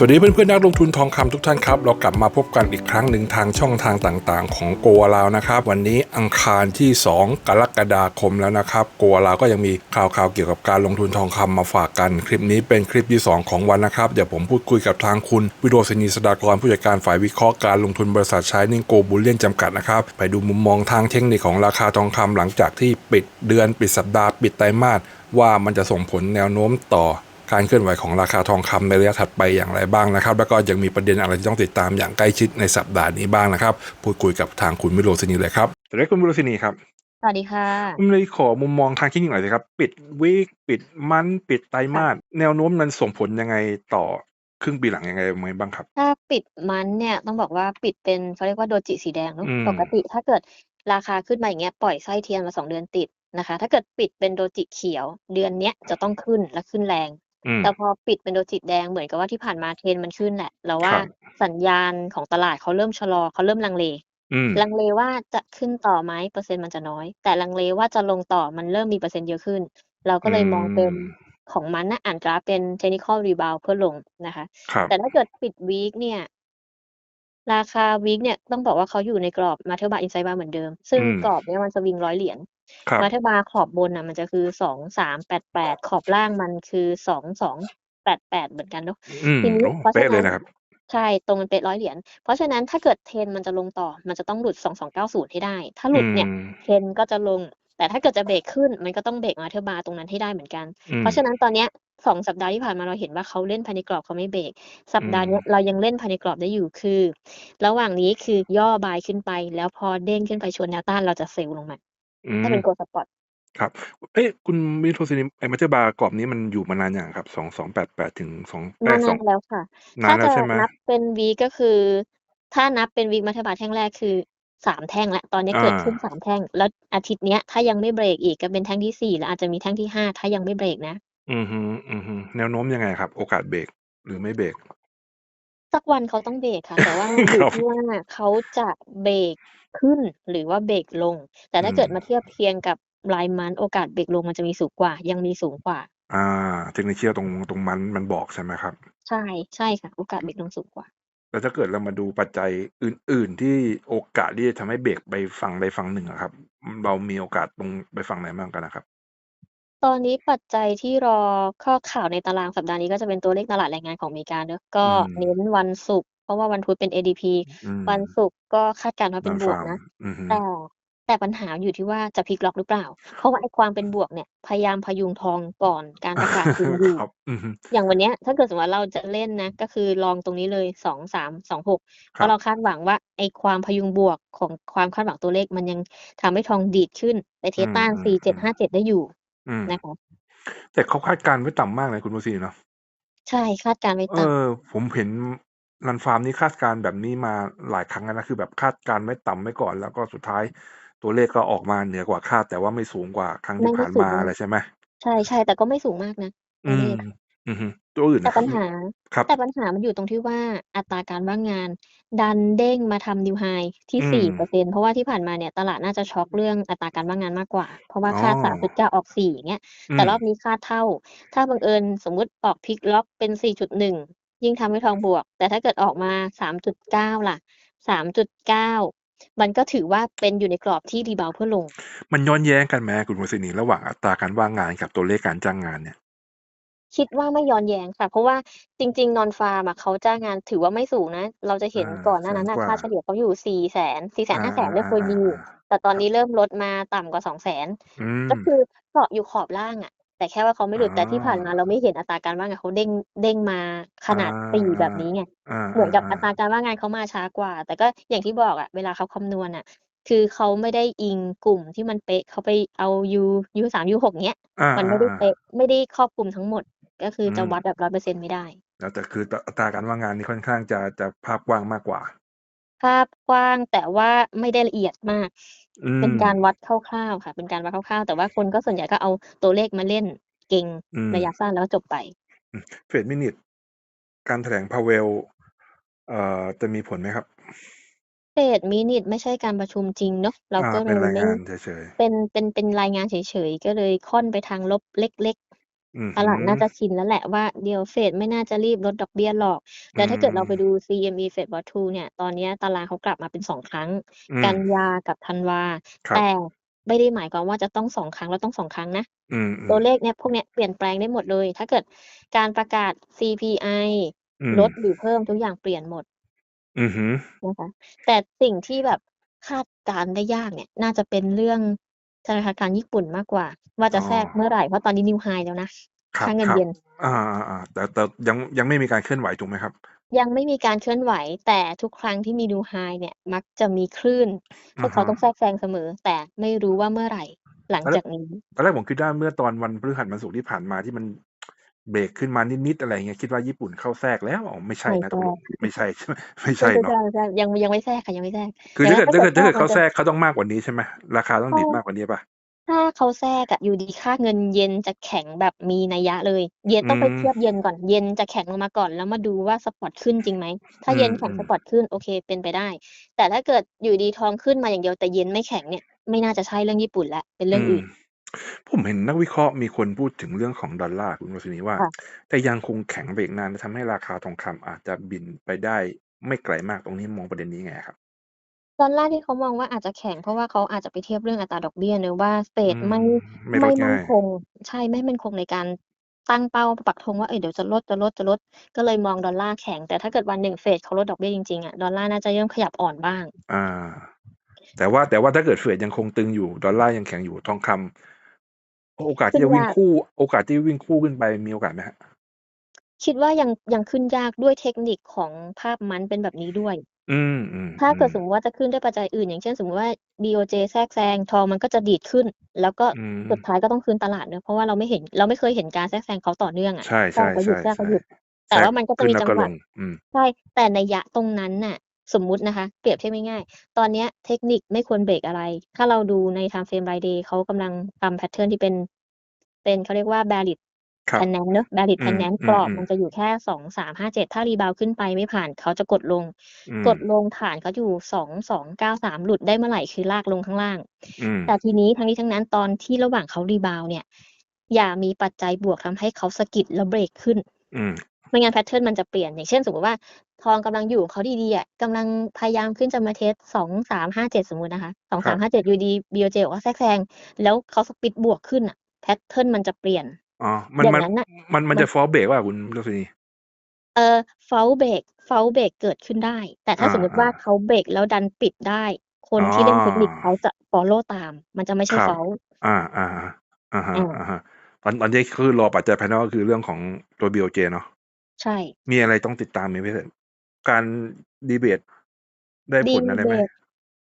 สวัสดีเพื่อนๆนักลงทุนทองคำทุกท่านครับ เรากลับมาพบกันอีกครั้งหนึ่งทางช่องทางต่างๆ ของโกวาลาวนะครับ วันนี้อังคารที่ 2 กรกฎาคมแล้วนะครับ โกวาลาวก็ยังมีข่าวๆเกี่ยวกับการลงทุนทองคำมาฝากกัน คลิปนี้เป็นคลิปที่ 2 ของวันนะครับ เดี๋ยวผมพูดคุยกับทางคุณวิโรจนีสดากรผู้จัดการฝ่ายวิเคราะห์การลงทุนบริษัทชายนิ่งโกบูลเลียนจำกัดนะครับไปดูมุมมองทางเทคนิคของราคาทองคำหลังจากที่ปิดเดือนปิดสัปดาห์ปิดไตรมาสว่ามันจะส่งผลแนวโน้มต่อ การเคลื่อนไหวของราคาทองคำในระยะถัดไปอย่างไรบ้างนะครับ แล้วก็ยังมีประเด็นอะไรที่ต้องติดตามอย่างใกล้ชิดในสัปดาห์นี้บ้างนะครับ พูดคุยกับทางคุณวิโรจนีเลยครับสวัสดีคุณวิโรจนีครับสวัสดีค่ะผมเลยขอมุมมองทางเทคนิคหน่อยสิครับ ปิดวีคปิดมันปิดไตรมาสแนวโน้มมันส่งผลยังไงต่อครึ่งปีหลังยังไงไหมบ้างครับ ถ้าปิดมันเนี่ยต้องบอกว่าปิดเป็นเขาเรียกว่าโดจิสีแดงเนอะอืมปกติถ้าเกิดราคาขึ้นมาอย่างเงี้ยปล่อยไส้เทียนมาสองเดือนติดนะคะ ถ้าเกิดปิดเป็นโดจิเขียว เดือนเนี้ยจะต้องขึ้นและขึ้นแรง อืม แต่พอปิดเป็นโดจิแดงเหมือนกับว่าที่ผ่านมาเทรนด์มันขึ้นแหละ แล้วว่าครับ สัญญาณของตลาดเขาเริ่มชะลอเขาเริ่มลังเล อืม ลังเลว่าจะขึ้นต่อไหมเปอร์เซ็นต์มันจะน้อย แต่ลังเลว่าจะลงต่อมันเริ่มมีเปอร์เซ็นต์เยอะขึ้น เราก็เลยมองเป็นของมันนะอ่านกราฟเป็น technical rebound เพื่อลงนะคะ ครับ แต่ถ้าเกิดปิดวีคเนี่ย ราคาวีคเนี่ยต้องบอกว่าเขาอยู่ในกรอบมาเทอร์บาร์อินไซด์บาร์เหมือนเดิม ซึ่งอืมกรอบเนี่ยมันสวิงร้อยเหรียญครับมาเทอร์บาร์ขอบบนอะมันจะคือสองสามแปดแปดขอบล่างมันคือสองสองแปดแปดเหมือนกันเนาะอืมทีนี้โอ้เพราะฉะเป๊ะเลยนั้นนะครับใช่ตรงมันเป็นร้อยเหรียญเพราะฉะนั้นถ้าเกิดเทรนมันจะลงต่อมันจะต้องหลุดสองสองเก้าศูนย์ให้ได้ ถ้าหลุดเนี่ยอืมเทรนก็จะลงแต่ถ้าเกิดจะเบรกขึ้นมันก็ต้องเบรกมาเทอร์บาร์ตรงนั้นให้ได้เหมือนกันอืมเพราะฉะนั้นตอนเนี้ย สองสัปดาห์ที่ผ่านมาเราเห็นว่าเขาเล่นภายในกรอบเขาไม่เบรก สัปดาห์เนี้ยอืมเรายังเล่นภายในกรอบได้อยู่คือ ระหว่างนี้คือย่อบายขึ้นไป แล้วพอเด้งขึ้นไปชนแนวต้านเราจะเซลล์ลงมาอืถ้ามเป็นโกลสปอตครับ เอ้ยคุณวิโรจนีไอ้มาเจอร์บาร์กรอบนี้มันอยู่มานานอย่างครับสองสองแปดแปดถึงสองแปนาดสองนๆแล้วค่ะนาถ้านแล้วจะใช่ไหมนับเป็นวีก็คือ ถ้านับเป็นวีมาเทอร์บาร์แท่งแรกคือสามแท่งแล้วตอนนี้เกิดอ่าขึ้นสามแท่ง แล้วอาทิตย์เนี้ยถ้ายังไม่เบรกอีกก็เป็นแท่งที่สี่แล้วอาจจะมีแท่งที่ห้าถ้ายังไม่เบรกนะ อืมฮึอืมฮึแนวโน้มยังไงครับ โอกาสเบรก หรือไม่เบรก สักวันเขาต้องเบรกค่ะ แต่ว่าอคยู่รับ ที่ว่าเขาจะเบรกขึ้น หรือว่าเบรกลง แต่ถ้าอืมเกิดมาเทียบเคียงกับ รายมันโอกาสเบรกลงมันจะมีสูงกว่า ยังมีสูงกว่าอ่าเทคนิคเชียลตรง ตรงมันมันบอกใช่ไหมครับ ใช่ ใช่ค่ะ โอกาสเบรกลงสูงกว่า แล้วถ้าเกิดเรามาดูปัจจัยอื่น ๆ ที่ โอกาสที่จะทำให้เบรกไปฝั่งใดฝั่งหนึ่งอะครับเรามีโอกาสตรง ไปฝั่งไหนบ้างกันนะครับ ตอนนี้ปัจจัยที่รอ ข้อข่าวในตารางสัปดาห์นี้ก็จะเป็นตัวเลขตลาดแรงงานของอเมริกาเนอะก็อืมเน้นวันศุกร์ เพราะว่าวันพุธเป็น ADP อืม วันศุกร์ก็คาดการณ์ว่าเป็นนอนบวกฟาร์ม นะ อืมฮึ แต่ แต่ปัญหาอยู่ที่ว่าจะพลิกล็อกหรือเปล่า เพราะว่าไอ้ความเป็นบวกเนี่ย พยายามพยุงทองก่อนการประกาศจริงอยู่ครับ อืมฮึ อย่างวันเนี้ย ถ้าเกิดสมมติว่าเราจะเล่นนะ ก็คือลองตรงนี้เลยสองสามสองหกเพครับราะเราคาดหวังว่า ไอ้ความพยุงบวกของความคาดหวังตัวเลข มันยังทำให้ทองดีดขึ้นไปเทอืสมต้าน อืมสี่อืเจ็ดมห้าเจ็ด ได้อยู่ อืม นะคะ แต่เขาคาดการณ์ไว้ต่ำมากเลยคุณโมซีเนาะ ใช่ คาดการณ์ไว้เอต่อ ผมเห็นนันฟาร์มนี้คาดการณ์แบบนี้มาหลายครั้งแล้วนะ คือแบบคาดการณ์ไว้ต่ำไว้ก่อน แล้วก็สุดท้ายตัวเลขก็ออกมาเหนือกว่าคาด แต่ว่าไม่สูงกว่าครั้งำไม่ที่ไม่ผ่านสูงมามากอะไรใช่ไหม ใช่ใช่แต่ก็ไม่สูงมากนะ ตัอืวเลม ข อะอืมฮึ ตัวอื่นแต่นะครัปับญหา ครับ แต่ปัญหามันอยู่ตรงที่ว่า อัตราการว่างงานดันเด้งมาทำนิวไฮที่ อืมสี่เปอร์เซ็นเพราะว่าที่ผ่านมาเนี่ยตลาดน่าจะช็อกเรื่องอัตราการว่างงานมากกว่า เพราะว่าอ๋อ คาดสามจุดเก้าออกสี่อย่างเงี้ย อืแต่ม รอบนี้คาดเท่า ถ้าบังเอิญสมมุติออก พลิกล็อกเป็นสี่จุดหนึ่งยิ่งทำให้ทองบวก แต่ถ้าเกิดออกมาสามจุดเก้าล่ะสามจุดเก้ามันก็ถือว่าเป็นอยู่ในกรอบที่รีบาวด์เพื่อลง มันย้อนแย้งกันไหมคุณโมซีนีระหว่างอัตราการว่างงานกับตัวเลขการจ้างงานเนี่ย คิดว่าไม่ย้อนแย้งค่ะ เพราะว่าจริง ๆ นอนฟาร์มอะเขาจ้างงานถือว่าไม่สูงนะ เราจะเห็นอ่าก่อนหน้าแสนนั้นน่ะกว่า ค่าเฉลี่ยเขาอยู่สี่แสนสี่แสนอ่าห้าแสนอ่าเนี่ยเคยอ่ามี อ่าแต่ตอนครับนี้เริ่มลดมาต่ำกว่าสองแสนอืมก็คือเกาะอยู่ขอบล่างอะแต่แค่ว่าเขาไม่หลุดอ๋อแต่ที่ผ่านมาเราไม่เห็นอัตราการว่างงานเขาเด้งเด้งมาขอ่านาดสี่แบบนี้ไงอ่าเหมือนกับอัอ่าตราการว่างงานเขามาช้ากว่า แต่ก็อย่างที่บอกอะเวลาเขาคำนวณอะคือเขาไม่ได้อิงกลุ่มที่มันเป๊ะเขาไปเอายูยูสามยูหกเนี้ย อ่ามันอ่าไม่ได้อ่าเป๊ะไม่ได้ครอบคลุมทั้งหมด ก็คืออืจะม วัดแบบร้อยเปอร์เซ็นต์ไม่ได้ แล้วแต่คืออัตราการว่างงานนี่ค่อนข้างจะ จะภาพกว้างมากกว่า ภาพกว้าง แต่ว่าไม่ได้ละเอียดมาก อืเป็นมการวัดคร่าว ๆ ค่ะ เป็นการวัดคร่าว ๆ แต่ว่าคนก็ส่วนใหญ่ก็เอาตัวเลขมาเล่น เก่งอืม ระยะสั้น แล้วก็จบไปเฟดมินิทการแถลงพาเวลเอ่อ จะมีผลไหมครับเฟดมินิทไม่ใช่การประชุมจริงเนาะ เราอ่าก็เลเป็นยรายไม่ งานเฉยเป็น เป็น เป็นรายงานเฉย ๆ ก็เลยค่อนไปทางลบเล็กๆๆอือ ตฮึลาดน่าจะชินแล้วแหละว่าเดี๋ยวเฟดไม่น่าจะรีบลดดอกเบี้ยหรอกอืแต่ถ้าเกิดเราไปมดู CME Fed Watch 2เนี่ย ตอนเนี้ยตารางเขากลับมาเป็น2ครั้งอืกัมนยากับธันวาครัแต่บไม่ได้หมายความว่าจะต้อง2ครั้งแล้วต้อง2ครั้งนะอืมตัวๆเลขเนี่ยพวกเนี้ยเปลี่ยนแปลงได้หมดเลย ถ้าเกิดการประกาศ CPI อืลมดหรือเพิ่มทุกอย่างเปลี่ยนหมดอือฮึนะคะแต่สิ่งที่แบบคาดการณ์ได้ยากเนี่ย น่าจะเป็นเรื่อง ธนาคารกลางญี่ปุ่นมากกว่า ว่าจะอ๋อแทรกเมื่อไหร่เพราะตอนนี้ New High แล้วนะครัค่าเงินบเยนๆอาๆๆแต่แต่ยังยังไม่มีการเคลื่อนไหวถูกไหมครับ?ยังไม่มีการเคลื่อนไหว แต่ทุกครั้งที่มี New High เนี่ย มักจะมีคลื่นอพวะกฮเขาะต้องแทรกแซงเสมอ แต่ไม่รู้ว่าเมื่อไหร่หลังตอนแรจากกนี้ตอนแรกผมคิดว่าเมื่อตอนวันพฤหัสวันศุกร์ที่ผ่านมาที่มัน เบรกขึ้นมานิดๆอะไรอย่างเงี้ยคิดว่าญี่ปุ่นเข้าแทรกแล้วอ๋อไม่ใช่ไม่นะแทตรกลกงไม่ใช่ใช่ไหมไม่ไม่ใช่ใช่เนาะใช่ๆยังยังไม่แทรกค่ะยังไม่แทรกคือแต่ถ้าว่าเกิดถ้าถ้าเกิเกิดดแทรถ้ากเขาแทรมันจะกเขาต้องมากกว่านี้ใช่ไหม?ราคาต้องใช่ดิบมากกว่านี้เปล่า?ถ้าเขาแทรกอะอยู่ดีๆค่าเงินเยนจะแข็งแบบมีนัยยะเลย เยนอืต้องไปเทียมบเยนก่อนเยนจะแข็งลงมาก่อน แล้วมาดูว่าสปอตขึ้นจริงไหมถ้าอืเยนแข็งมสๆปอตขึ้นโอเคเป็นไปได้ แต่ถ้าเกิดอยู่ดีๆทองขึ้นมาอย่างเดียวแต่เยนไม่แข็งเนี่ยไม่น่าจะใช่เรื่องญี่ปุ่นแล้วเป็นเรื่อืองมอื่น ผมเห็นนักวิเคราะห์มีคนพูดถึงเรื่องของดอลลาร์คุณโรสนีว่า ค่ะจะยังคงแข็งไปอีกนานจะทำให้ราคาทองคำอาจจะบินไปได้ไม่ไกลมากตรงนี้มองประเด็นนี้ยังไงอะครับ?ดอลลาร์ที่เขามองว่าอาจจะแข็ง เพราะว่าเขาอาจจะไปเทียบเรื่องอัตราดอกเบี้ยเนาะว่าเฟอืดม ไม่ไม่ลไม่ดมั่ง่านย คง ใช่ไม่มั่นคงในการตั้งเป้าปักธงว่าเออเดี๋ยวจะลดจะลดจะลด ก็เลยมองดอลลาร์แข็ง แต่ถ้าเกิดวันหนึ่งเฟดเขาลดดอกเบี้ยจริงๆอะดอลลาร์น่าจะเริ่มขยับอ่อนบ้างอาแต่ว่าแต่ว่าถ้าเกิดเฟดยังคงตึงอยู่ ดอลลาร์ยังแข็งอยู่ทองคำ โอกาสขึ้ที่นจะวิ่ยางกคู่ โอกาสที่วิ่งคู่ขึ้นไปมีโอกาสไหมครับ?คิดว่ายังยังขึ้นยากด้วยเทคนิคของภาพมันเป็นแบบนี้ด้วย อืมถ้าเกิดๆสมๆมุติว่าจะขึ้นด้วยปัจจัยอื่น อย่างเช่น สมมุติว่า BOJ แทรกแซงทองมันก็จะดีดขึ้น แล้วก็อืสุดมท้ายก็ต้องคืนตลาดเนาะเพราะว่าเราไม่เห็นเราไม่เคยเห็นการแทรกแซงเขาต่อเนื่องอะใช่แทรกก็หยุดแทรกก็หยุดๆๆๆแทแต่รว่ากมันก็ขจะึ้นมีแล้วจังก็หลวะง อืม ใช่แต่นัยยะตรงนั้นน่ะ สมมุตินะคะ เปรียบเทียบง่ายๆตอนเนี้ยเทคนิคไม่ควรเบรกอะไร ถ้าเราดูใน time frame rayday เขากำลังทำแพตเทิร์นที่เป็น เป็นเขาเรียกว่า bearish ครับ pennant เนาะ bearish อืม pennant อืกรอบมมันๆจะอยู่แค่2357ถ้ารีบาวด์ขึ้นไปไม่ผ่านเขาจะกดลงอืกมดลงฐานเขาอยู่2293หลุดได้เมื่อไหร่คือลากลงข้างล่างอืมแต่ทีนี้ทั้งนี้ทั้งนั้นตอนที่ระหว่างเขารีบาวด์เนี่ย อย่ามีปัจจัยบวกทำให้เขาสะกิดแล้วเบรกขึ้นอืมไม่งั้นแพตเทิร์นมันจะเปลี่ยนอย่างเช่นสมมุติว่า ทองกำลังอยู่ของเขาดีๆอะกำลังพยายามขึ้นจะมาเทสต์2357สมมุตินะคะครับ2357อยู่ดี BOJ บอกว่าแทรกแซงแล้วเขาสปิดบวกขึ้นน่ะแพตเทิร์นมันจะเปลี่ยนอ๋อมันอย่ามังนนั้นน่ะมันมันมันจะ False break เปล่าคุณโรสนี?เอ่อ False break False break เกิดขึ้นได้ แต่ถ้าอาสมมุติว่าๆเขาเบรกแล้วดันปิดได้คอ๋นอที่เล่นเทคนิคเขาจะฟอลโลว์ตาม มันจะไม่ใช่ครับ False อาๆอะฮะอาอะฮะตอนตอนนี้คือรอปัจจัยภายนอกก็คือเรื่องของตัว BOJ เนาะใช่ มีอะไรต้องติดตามเป็นพิเศษ? การดีเบตได้ผลอะไรไหม?ดีเบต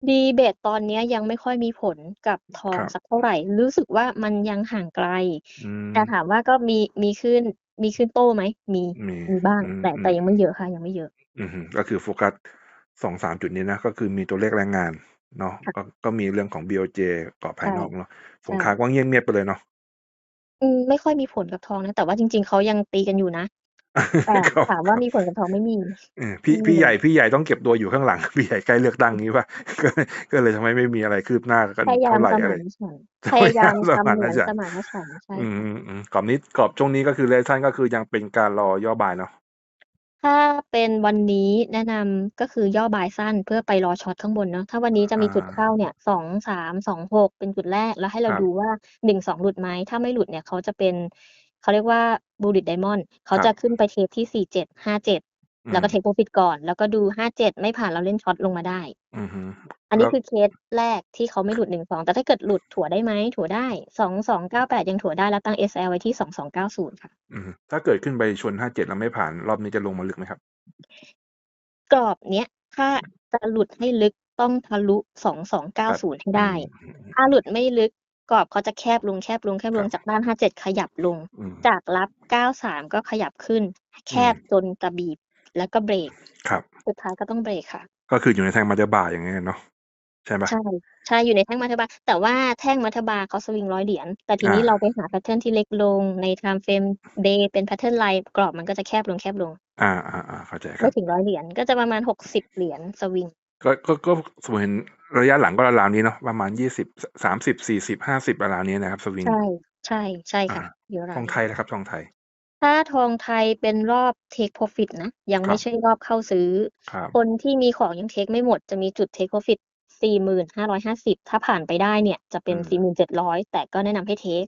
ดีเบตตอนเนี้ยยังไม่ค่อยมีผลกับทอคงรับสักเท่าไรรู้สึกว่ามันยังห่างไกลอืแต่มถามว่าก็มีมีขึ้นมีขึ้นโต้ไหม?มีมีมีบ้างอืแต่แต่มยังไม่เยอะค่ะ ยังไม่เยอะๆอือฮึก็คือโฟกัส2-3จุดนี้นะ ก็คือมีตัวเลขแรงงานเนาะค่ะก็ก็มีเรื่องของ BOJ กรอบภาใช่ยนอกเนาะใสช่งครามก็เงียบๆไปเลยเนาะอืมไม่ค่อยมีผลกับทองนะ แต่ว่าจริง ๆเขายังตีกันอยู่นะแต่ครับ ถามว่ามีผลกับทองไหม?มีเออพไม่ี่มีพี่เลใหญ่ยพี่ใหญ่ต้องเก็บตัวอยู่ข้างหลัง พี่ใหญ่ใกล้เลือกตั้งงี้เปล่า?ก็เลยก็เลยทำให้ไม่มีอะไรคืบหน้ากันพยายาเท่ามไรสอะมาไรนฉันท์พพยายามสทำมานเหมือนฉันสท์มานฉันท์ใช่อืค่ะมๆๆกรอบนี้กรอบช่วงนี้ก็คือระยะสั้นก็คือยังเป็นการรอย่อบายเนาะถ้าเป็นวันนี้แนะนำก็คือย่อบายสั้นเพื่อไปรอช็อตข้างบนเนาะถ้าวันนี้จะอมีจุดาเข้าเนี่ย2326เป็นจุดแรกแล้วให้เราครับดูว่า1-2หลุดไหม?ถ้าไม่หลุดเนี่ยเขาจะเป็น เขาเรียกว่า bullish diamond เขาครัจะบขึ้นไปเทสต์ที่4757อืแล้วก็มเทก profit ก่อน แล้วก็ดู57ไม่ผ่านเราเล่นช็อตลงมาได้อือฮึอันแลนี้้วคือเคสแรกที่เขาไม่หลุด1-2แต่ถ้าเกิดหลุดถัวได้ไหม?ถัวได้2298ยังถัวได้แล้วตั้ง SL ไว้ที่2290ค่ะอือฮึถ้าเกิดขึ้นไปชน57แล้วไม่ผ่านรอบนี้จะลงมาลึกไหมครับ?กรอบเนี้ย ถ้าจะหลุดให้ลึกต้องทะลุครับ2290ให้อืได้มถ้าหลุดไม่ลึกก รอบเขาจะแคบลงแคบลงแคบคลรังบจากด้าน57ขยับลงอืมจากรับ93ก็ขยับขึ้น แคอืมบจนจะบีบแล้วก็เบรกครับสุดท้ายก็ต้องเบรกค่ะ ก็คืออยู่ในแท่ง Mother Bar อย่างงี้อะเนาะใช่เปล่า?ใช่ใช่อยู่ในแท่ง Mother Bar แต่ว่าแท่ง Mother Bar เขาสวิง100เหรียญแต่ทีอานี้เราไปหาแพตเทิร์นที่เล็กลงใน time frame day เป็นแพตเทิร์นไลน์กรอบมันก็จะแคบลงแคบลงอาๆๆเข้าใจคไม่รับถึง100เหรียญก็จะประมาณ60เหรียญสวิง ก็ก็ก็ผมเห็นระยะหลังก็ราวๆนี้เนาะประมาณ20ส30 40 50ราวๆนี้นะครับ สวิง ใช่ใช่ใช่ค่ะอ่าเดี๋ยวเราทองไทยนะครับทองไทย ถ้าทองไทยเป็นรอบ take profit นะ ยังครัไม่บใช่รอบเข้าซื้อครับคนที่มีของยังเทคไม่หมดจะมีจุด take profit สี่หมื่นห้าร้อยห้าสิบถ้าผ่านไปได้เนี่ยจะเป็นอืมสี่หมื่นเจ็ดร้อยแต่ก็แนะนำให้เทค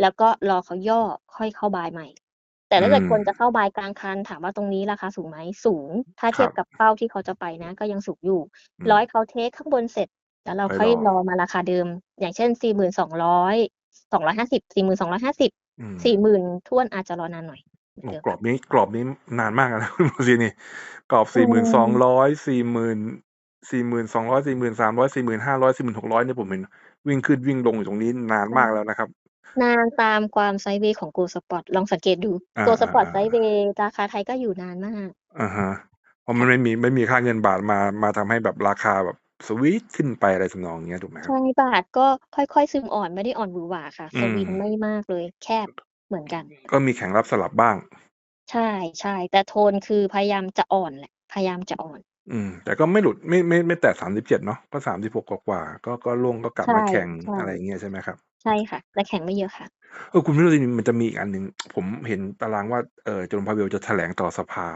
แล้วก็รอเขาย่อค่อยเข้าบายใหม่ แต่ถ้าเกิดอืมคนจะเข้าบายกลางคัน ถามว่าตรงนี้ราคาสูงไหมสูง ถ้าเทียบครับกับเป้าที่เขาจะไปนะ ก็ยังสูงอยู่อืมร้อยเขาเทคข้างบนเสร็จ แล้วเราค่ค่ออยยรรออมาราคาเดิม อย่างเช่นสี่หมื่นสองร้อยสองร้อยห้าสิบสี่หมื่นสองร้อยห้าสิบอืมสี่หมื่นท้วนอาจจะรอนานหน่อยโอ้เดี๋ยวกรอบนี้กรอบนี้นานมากแล้วคุณโมซีนี่กรอบสี่หมื่นสองร้อยสี่หมื่นสี่หมื่นสองร้อยสี่หมื่นสามร้อยสี่หมื่นห้าร้อยสี่หมื่นหกร้อยเนี่ยผมเห็นวิ่งขึ้นวิ่งลงอยู่ตรงนี้นานมากแล้วนะครับ นานตามความไซด์เวย์ของ Go Spot ลองสังเกตดู อ่า Go Spot อ่าไซด์เวย์ราคาไทยก็อยู่นานมาก อ่าฮะเพราะมันไม่มีไม่มีค่าเงินบาทมามาทำให้แบบราคาแบบสวิตช์ขึ้นไปอะไรทำนองเนี้ยถูกไหมครับ ใช่บาทก็ค่อยๆ ซึมอ่อนไม่ได้อ่อนหวือหวาค่ะ อืสม วิงไม่มากเลย แคบเหมือนกัน ก็มีแข่งรับสลับบ้าง ใช่ใช่แต่โทนคือพยายามจะอ่อนแหละ พยายามจะอ่อน อืม แต่ก็ไม่หลุดไม่ไม่ไม่แตะสามสิบเจ็ดเนาะก็สามสิบหกกว่าๆก็ก็ล่วงก็กลับใช่มาแข่งใช่ อะไรอย่างเงี้ยใช่ไหมครับ ใช่ค่ะ แต่แข่งไม่เยอะค่ะ เออ คุณไม่รู้สิมันจะมีอีกอันหนึ่ง ผมเห็นตารางว่า เออจอร์นพาเวล จะแถลงต่อสภา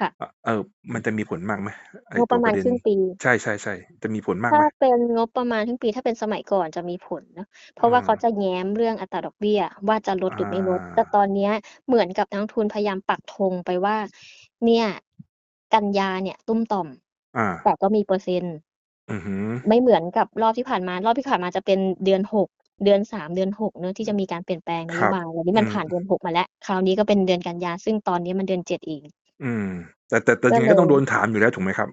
ค่ะเอ่อเออมันจะมีผลมากไหม ไอ้งบตัปวระปมาณระเด็นครึ่งปี ใช่ใช่ใช่จะมีผลมากถ้าไหม เป็นงบประมาณทั้งปี ถ้าเป็นสมัยก่อนจะมีผลนะเพราะว่าอ่าเขาจะแง้มเรื่องอัตราดอกเบี้ยว่าจะลดหรือไม่ลดอ่าแต่ตอนเนี้ยเหมือนกับนักลงทุนพยายามปักธงไปว่า เนี่ย กันยาเนี่ยตุ้มต่อมอ่าแต่ก็มีเปอร์เซ็นต์ อือหือไม่เหมือนกับรอบที่ผ่านมา รอบที่ผ่านมาจะเป็นเดือนหก เดือนสามเดือนหกเนอะที่จะมีการเปลี่ยนแปลงนคโยรับบายวันนี้มันอืมผ่านเดือนหกมาแล้ว คราวนี้ก็เป็นเดือนกันยาซึ่งตอนนี้มันเดือนเจ็ดเองอืม แต่แต่แต่ก็ยังไงเลก็ต้องยโดนถามอยู่แล้วถูกไหมครับ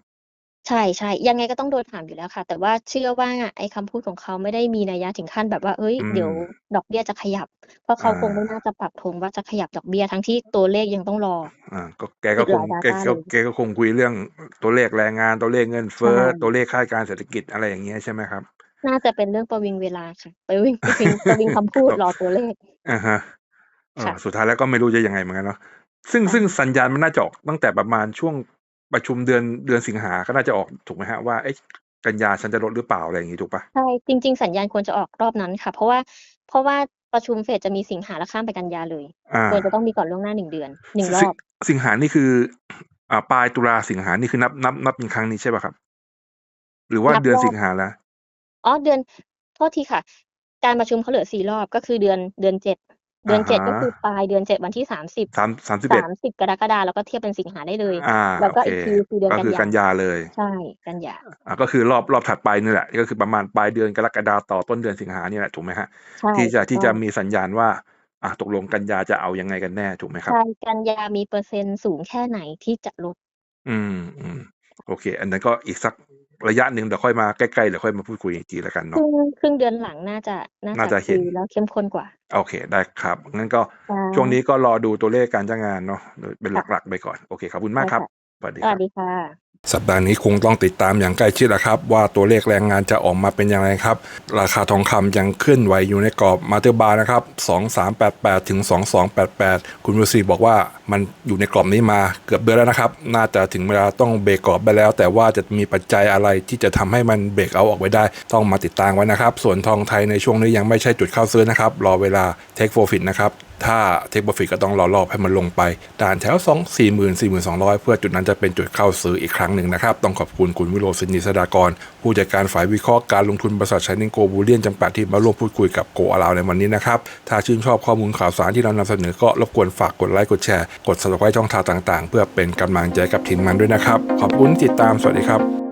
ใช่ใช่ยังไงก็ต้องโดนถามอยู่แล้วค่ะ แต่ว่าเชื่อว่าไอ้คำพูดของเขาไม่ได้มีนัยยะถึงขั้นแบบว่าเอ้ยอืเดี๋ยวมดอกเบี้ยจะขยับ เพราะเขาอ่าคงไม่น่าจะปักธงว่าจะขยับดอกเบี้ยทั้งที่ตัวเลขยังต้องรอ อ่า ก็แกก็อีกคหงลายแก data ก็เลยแกก็คงคุยเรื่องตัวเลขแรงงานตัวเลขเงินใช่เฟ้อตัวเลขค่าการเศรษฐกิจอะไรอย่างเงี้ยใช่ไหมครับ น่าจะเป็นเรื่องประวิงเวลาค่ะ ประวิงประวิงประวิงคำพูดรอตัวเลข อ่าฮะเออค่ะ สุดท้ายแล้วก็ไม่รู้จะยังไงเหมือนกันเนาะซึ่งใช่ซึ่งสัญญาณมันน่าจะออกตั้งแต่ประมาณช่วงประชุมเดือนเดือนสิงหาก็น่าจะออกถูกไหมฮะว่าเอ๊ะกันยาฉันจะลดหรือเปล่าอะไรอย่างงี้ถูกปะใช่จริง ๆ สัญญาณควรจะออกรอบนั้นค่ะ เพราะว่าเพราะว่าประชุมเฟดจะมีสิงหาและข้ามไปกันยาเลย อ่าควรจะต้องมีก่อนล่วงหน้าหนึ่งเดือนหนึ่งรสิอบ สิงหานี่คือ อ่าปลายตุลาสิงหานี่คือนับนับนับเป็นครั้งนี้ใช่ป่ะครับ หรือว่านับเดือนรอสิบงหาแล้ว อ๋อเดือนโทษทีค่ะ การประชุมเขาเหลือสี่รอบก็คือเดือนเดือนเจ็ดเดือ่าอนเจ็ดฮะก็คือปลายเดือนเจ็ดวันที่สามสิบสามสามสิบเอ็ดสามสิบกรกฎาคมแล้วก็เทียบเป็นสิงหาได้เลยอ่าแล้วโอก็เคอีกทีคือเดือนก็กันคือกัยานยาเลยใช่กันยาอ่าก็คือรอบรอบถัดไปนี่แหละก็คือประมาณปลายเดือนกรกฎาต่อต้นเดือนสิงหานี่แหละถูกไหมฮะใช่ที่จะถูกที่ต้จะองมีสัญญาณว่าอะตกลงกันยาจะเอายังไงกันแน่ถูกไหมครับใช่กันยามีเปอร์เซ็นต์สูงแค่ไหนที่จะลด อืมอืมโอเค อันนั้นก็อีกสัก ระยะหนึ่งเดี๋ยวค่อยมาใกล้ๆเดี๋ยวค่อยมาพูดคุยอีกทีแล้วกันคเนาะรึ่งครึ่งเดือนหลังน่าจะน่าน่าจะจะคุเห็นยแล้วเข้มข้นกว่า โอเคได้ครับงั้นก็ใช่ช่วงนี้ก็รอดูตัวเลขการจ้างงานเนาะโดยเป็นค่ะหลักๆไปก่อน โอเคขอบคุณมาใช่กครับค่ะสวัสดีสควัรัสบดีค่ะ สัปดาห์นี้คงต้องติดตามอย่างใกล้ชิดนะครับ ว่าตัวเลขแรงงานจะออกมาเป็นอย่างไรครับ ราคาทองคำยังขึ้นไหวอยู่ในกรอบมาเตอร์บาร์นะครับ 2388 ถึง 2288 คุณวสีบอกว่ามันอยู่ในกรอบนี้มาเกือบเดือนแล้วนะครับ น่าจะถึงเวลาต้องเบรกกรอบไปแล้ว แต่ว่าจะมีปัจจัยอะไรที่จะทำให้มันเบรกเอาออกไปได้ ต้องมาติดตามไว้นะครับ ส่วนทองไทยในช่วงนี้ยังไม่ใช่จุดเข้าซื้อนะครับ รอเวลา take profit นะครับ ถ้า take profit ก็ต้องรอรอบให้มันลงไปด่านแถว 2 4 0 0 0 0 4200 เพื่อจุดนั้นจะเป็นจุดเข้าซื้ออีกครั้งหนึ่งนะครับ ต้องขอบคุณคุณวิโรจน์สินีสดากร ผู้จัดการฝ่ายวิเคราะห์การลงทุนบริษัทชนิงโกบูเลียนจำกัดที่มาร่วมพูดคุยกับโกอาลาวในวันนี้นะครับ ถ้าชื่นชอบข้อมูลข่าวสารที่เรานำเสนอก็รบกวนฝากกดไลค์กดแชร์กด subscribe ช่องทางต่าง ๆ เพื่อเป็นกำลังใจกับทีมงานด้วยนะครับ ขอบคุณติดตามสวัสดีครับ